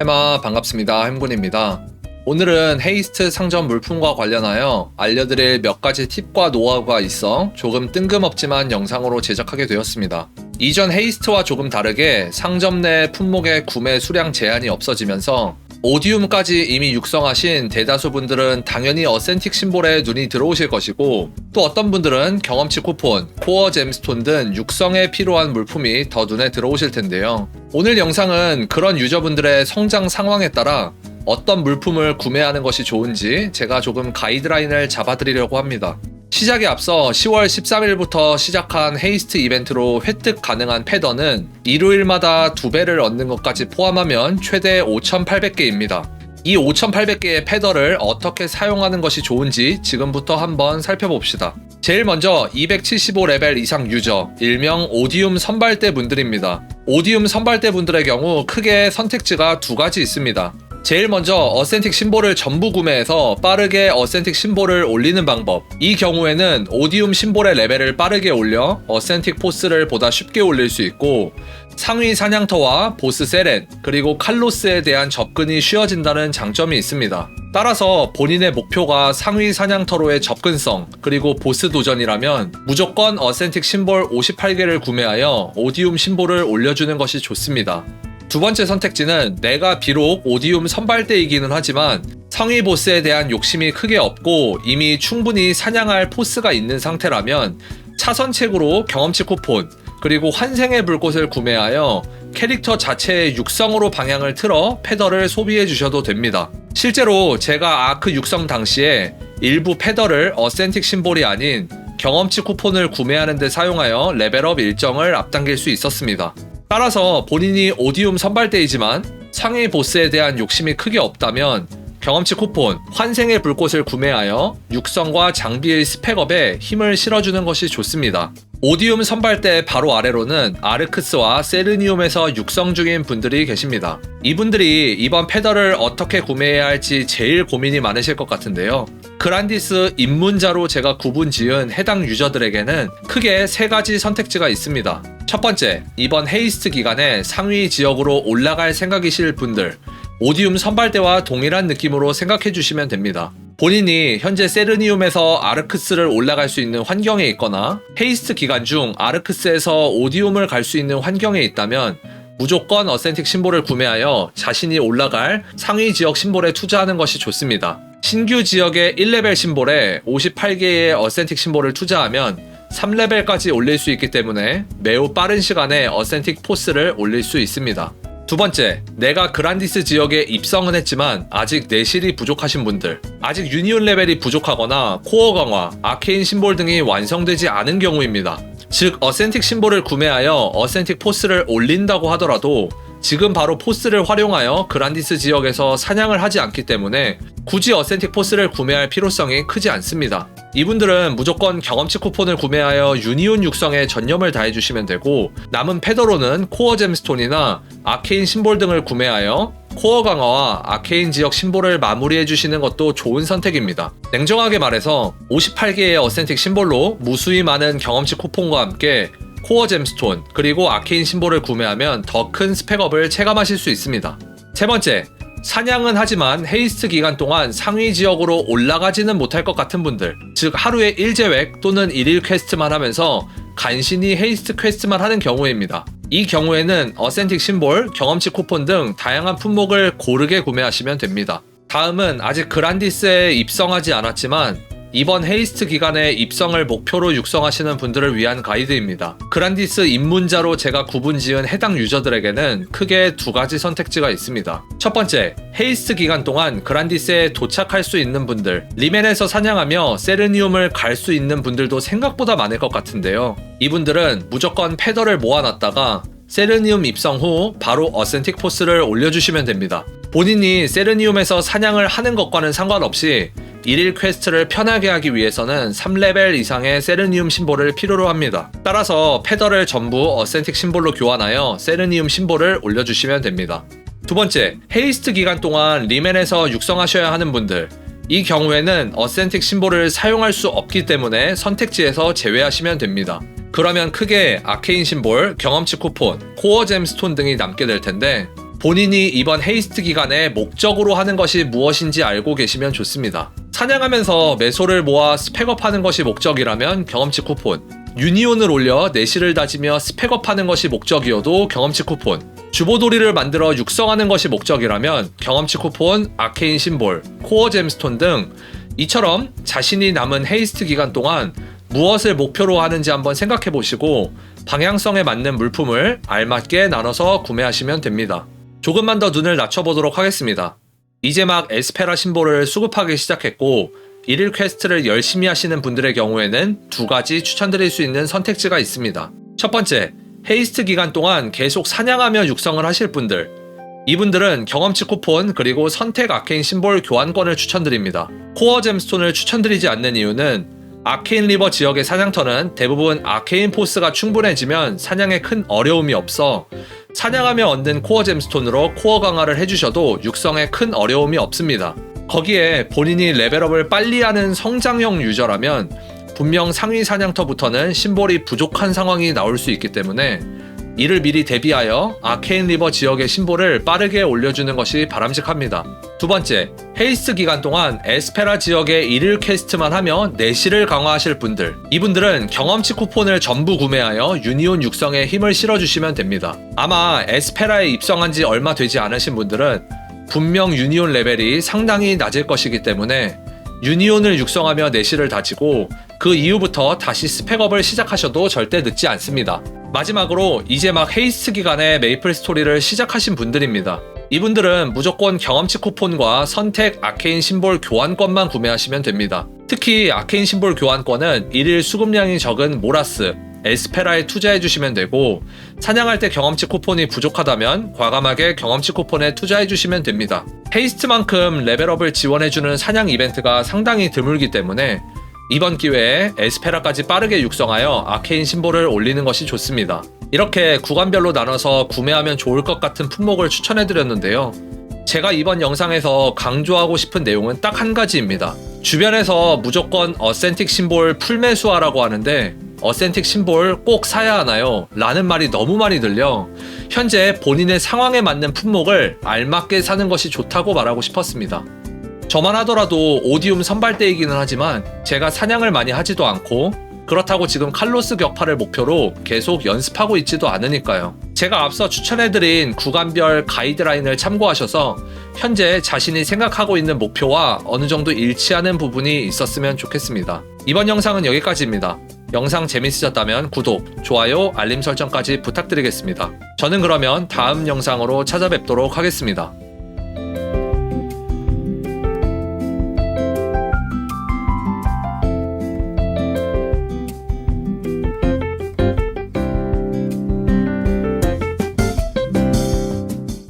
해마 반갑습니다. 햄군입니다. 오늘은 헤이스트 상점 물품과 관련하여 알려드릴 몇 가지 팁과 노하우가 있어 조금 뜬금없지만 영상으로 제작하게 되었습니다. 이전 헤이스트와 조금 다르게 상점 내 품목의 구매 수량 제한이 없어지면서 오디움까지 이미 육성하신 대다수 분들은 당연히 어센틱 심볼에 눈이 들어오실 것이고 또 어떤 분들은 경험치 쿠폰, 코어 잼스톤 등 육성에 필요한 물품이 더 눈에 들어오실 텐데요. 오늘 영상은 그런 유저분들의 성장 상황에 따라 어떤 물품을 구매하는 것이 좋은지 제가 조금 가이드라인을 잡아드리려고 합니다. 시작에 앞서 10월 13일부터 시작한 헤이스트 이벤트로 획득 가능한 패더는 일요일마다 두 배를 얻는 것까지 포함하면 최대 5,800개입니다. 이 5,800개의 패더를 어떻게 사용하는 것이 좋은지 지금부터 한번 살펴봅시다. 제일 먼저 275레벨 이상 유저, 일명 오디움 선발대 분들입니다. 오디움 선발대 분들의 경우 크게 선택지가 두 가지 있습니다. 제일 먼저 어센틱 심볼을 전부 구매해서 빠르게 어센틱 심볼을 올리는 방법. 이 경우에는 오디움 심볼의 레벨을 빠르게 올려 어센틱 포스를 보다 쉽게 올릴 수 있고 상위 사냥터와 보스 세렌 그리고 칼로스에 대한 접근이 쉬워진다는 장점이 있습니다. 따라서 본인의 목표가 상위 사냥터로의 접근성 그리고 보스 도전이라면 무조건 어센틱 심볼 58개를 구매하여 오디움 심볼을 올려주는 것이 좋습니다. 두 번째 선택지는 내가 비록 오디움 선발대이기는 하지만 상위 보스에 대한 욕심이 크게 없고 이미 충분히 사냥할 포스가 있는 상태라면 차선책으로 경험치 쿠폰 그리고 환생의 불꽃을 구매하여 캐릭터 자체의 육성으로 방향을 틀어 패더를 소비해 주셔도 됩니다. 실제로 제가 아크 육성 당시에 일부 패더를 어센틱 심볼이 아닌 경험치 쿠폰을 구매하는 데 사용하여 레벨업 일정을 앞당길 수 있었습니다. 따라서 본인이 오디움 선발대이지만 상위 보스에 대한 욕심이 크게 없다면 경험치 쿠폰, 환생의 불꽃을 구매하여 육성과 장비의 스펙업에 힘을 실어주는 것이 좋습니다. 오디움 선발대 바로 아래로는 아르크스와 세르니움에서 육성 중인 분들이 계십니다. 이분들이 이번 패더를 어떻게 구매해야 할지 제일 고민이 많으실 것 같은데요. 그란디스 입문자로 제가 구분 지은 해당 유저들에게는 크게 세 가지 선택지가 있습니다. 첫 번째, 이번 헤이스트 기간에 상위 지역으로 올라갈 생각이실 분들, 오디움 선발대와 동일한 느낌으로 생각해 주시면 됩니다. 본인이 현재 세르니움에서 아르크스를 올라갈 수 있는 환경에 있거나 헤이스트 기간 중 아르크스에서 오디움을 갈 수 있는 환경에 있다면 무조건 어센틱 심볼을 구매하여 자신이 올라갈 상위 지역 심볼에 투자하는 것이 좋습니다. 신규 지역의 1레벨 심볼에 58개의 어센틱 심볼을 투자하면 3레벨까지 올릴 수 있기 때문에 매우 빠른 시간에 어센틱 포스를 올릴 수 있습니다. 두 번째, 내가 그란디스 지역에 입성은 했지만 아직 내실이 부족하신 분들, 아직 유니온 레벨이 부족하거나 코어 강화, 아케인 심볼 등이 완성되지 않은 경우입니다. 즉, 어센틱 심볼을 구매하여 어센틱 포스를 올린다고 하더라도 지금 바로 포스를 활용하여 그란디스 지역에서 사냥을 하지 않기 때문에 굳이 어센틱 포스를 구매할 필요성이 크지 않습니다. 이분들은 무조건 경험치 쿠폰을 구매하여 유니온 육성에 전념을 다해주시면 되고 남은 패더로는 코어 잼스톤이나 아케인 심볼 등을 구매하여 코어 강화와 아케인 지역 심볼을 마무리해 주시는 것도 좋은 선택입니다. 냉정하게 말해서 58개의 어센틱 심볼로 무수히 많은 경험치 쿠폰과 함께 코어 잼스톤 그리고 아케인 심볼을 구매하면 더 큰 스펙업을 체감하실 수 있습니다. 세 번째, 사냥은 하지만 헤이스트 기간 동안 상위 지역으로 올라가지는 못할 것 같은 분들, 즉 하루에 1제획 또는 1일 퀘스트만 하면서 간신히 헤이스트 퀘스트만 하는 경우입니다. 이 경우에는 어센틱 심볼, 경험치 쿠폰 등 다양한 품목을 고르게 구매하시면 됩니다. 다음은 아직 그란디스에 입성하지 않았지만 이번 헤이스트 기간에 입성을 목표로 육성하시는 분들을 위한 가이드입니다. 그란디스 입문자로 제가 구분 지은 해당 유저들에게는 크게 두 가지 선택지가 있습니다. 첫 번째, 헤이스트 기간 동안 그란디스에 도착할 수 있는 분들, 리멘에서 사냥하며 세르니움을 갈 수 있는 분들도 생각보다 많을 것 같은데요. 이분들은 무조건 패더를 모아놨다가 세르니움 입성 후 바로 어센틱 포스를 올려주시면 됩니다. 본인이 세르니움에서 사냥을 하는 것과는 상관없이 1일 퀘스트를 편하게 하기 위해서는 3레벨 이상의 세르니움 심볼을 필요로 합니다. 따라서 패더를 전부 어센틱 심볼로 교환하여 세르니움 심볼을 올려주시면 됩니다. 두 번째, 헤이스트 기간 동안 리멘에서 육성하셔야 하는 분들. 이 경우에는 어센틱 심볼을 사용할 수 없기 때문에 선택지에서 제외하시면 됩니다. 그러면 크게 아케인 심볼, 경험치 쿠폰, 코어 잼스톤 등이 남게 될 텐데 본인이 이번 헤이스트 기간에 목적으로 하는 것이 무엇인지 알고 계시면 좋습니다. 사냥하면서 매소를 모아 스펙업하는 것이 목적이라면 경험치 쿠폰, 유니온을 올려 내실을 다지며 스펙업하는 것이 목적이어도 경험치 쿠폰, 주보도리를 만들어 육성하는 것이 목적이라면 경험치 쿠폰, 아케인 심볼, 코어 잼스톤 등 이처럼 자신이 남은 헤이스트 기간 동안 무엇을 목표로 하는지 한번 생각해 보시고 방향성에 맞는 물품을 알맞게 나눠서 구매하시면 됩니다. 조금만 더 눈을 낮춰보도록 하겠습니다. 이제 막 에스페라 심볼을 수급하기 시작했고 일일 퀘스트를 열심히 하시는 분들의 경우에는 두 가지 추천드릴 수 있는 선택지가 있습니다. 첫 번째, 헤이스트 기간 동안 계속 사냥하며 육성을 하실 분들. 이분들은 경험치 쿠폰 그리고 선택 아케인 심볼 교환권을 추천드립니다. 코어 잼스톤을 추천드리지 않는 이유는 아케인 리버 지역의 사냥터는 대부분 아케인 포스가 충분해지면 사냥에 큰 어려움이 없어 사냥하며 얻는 코어 잼스톤으로 코어 강화를 해주셔도 육성에 큰 어려움이 없습니다. 거기에 본인이 레벨업을 빨리 하는 성장형 유저라면 분명 상위 사냥터부터는 심볼이 부족한 상황이 나올 수 있기 때문에 이를 미리 대비하여 아케인 리버 지역의 심볼을 빠르게 올려주는 것이 바람직합니다. 두 번째, 헤이스트 기간 동안 에스페라 지역의 일일 퀘스트만 하며 내실을 강화하실 분들. 이분들은 경험치 쿠폰을 전부 구매하여 유니온 육성에 힘을 실어주시면 됩니다. 아마 에스페라에 입성한 지 얼마 되지 않으신 분들은 분명 유니온 레벨이 상당히 낮을 것이기 때문에 유니온을 육성하며 내실을 다지고 그 이후부터 다시 스펙업을 시작하셔도 절대 늦지 않습니다. 마지막으로 이제 막 헤이스트 기간에 메이플 스토리를 시작하신 분들입니다. 이분들은 무조건 경험치 쿠폰과 선택 아케인 심볼 교환권만 구매하시면 됩니다. 특히 아케인 심볼 교환권은 일일 수급량이 적은 모라스, 에스페라에 투자해 주시면 되고 사냥할 때 경험치 쿠폰이 부족하다면 과감하게 경험치 쿠폰에 투자해 주시면 됩니다. 헤이스트만큼 레벨업을 지원해 주는 사냥 이벤트가 상당히 드물기 때문에 이번 기회에 에스페라까지 빠르게 육성하여 아케인 심볼을 올리는 것이 좋습니다. 이렇게 구간별로 나눠서 구매하면 좋을 것 같은 품목을 추천해 드렸는데요. 제가 이번 영상에서 강조하고 싶은 내용은 딱 한 가지입니다. 주변에서 무조건 어센틱 심볼 풀매수하라고 하는데 어센틱 심볼 꼭 사야 하나요? 라는 말이 너무 많이 들려 현재 본인의 상황에 맞는 품목을 알맞게 사는 것이 좋다고 말하고 싶었습니다. 저만 하더라도 오디움 선발대이기는 하지만 제가 사냥을 많이 하지도 않고 그렇다고 지금 칼로스 격파를 목표로 계속 연습하고 있지도 않으니까요. 제가 앞서 추천해드린 구간별 가이드라인을 참고하셔서 현재 자신이 생각하고 있는 목표와 어느 정도 일치하는 부분이 있었으면 좋겠습니다. 이번 영상은 여기까지입니다. 영상 재밌으셨다면 구독, 좋아요, 알림 설정까지 부탁드리겠습니다. 저는 그러면 다음 영상으로 찾아뵙도록 하겠습니다.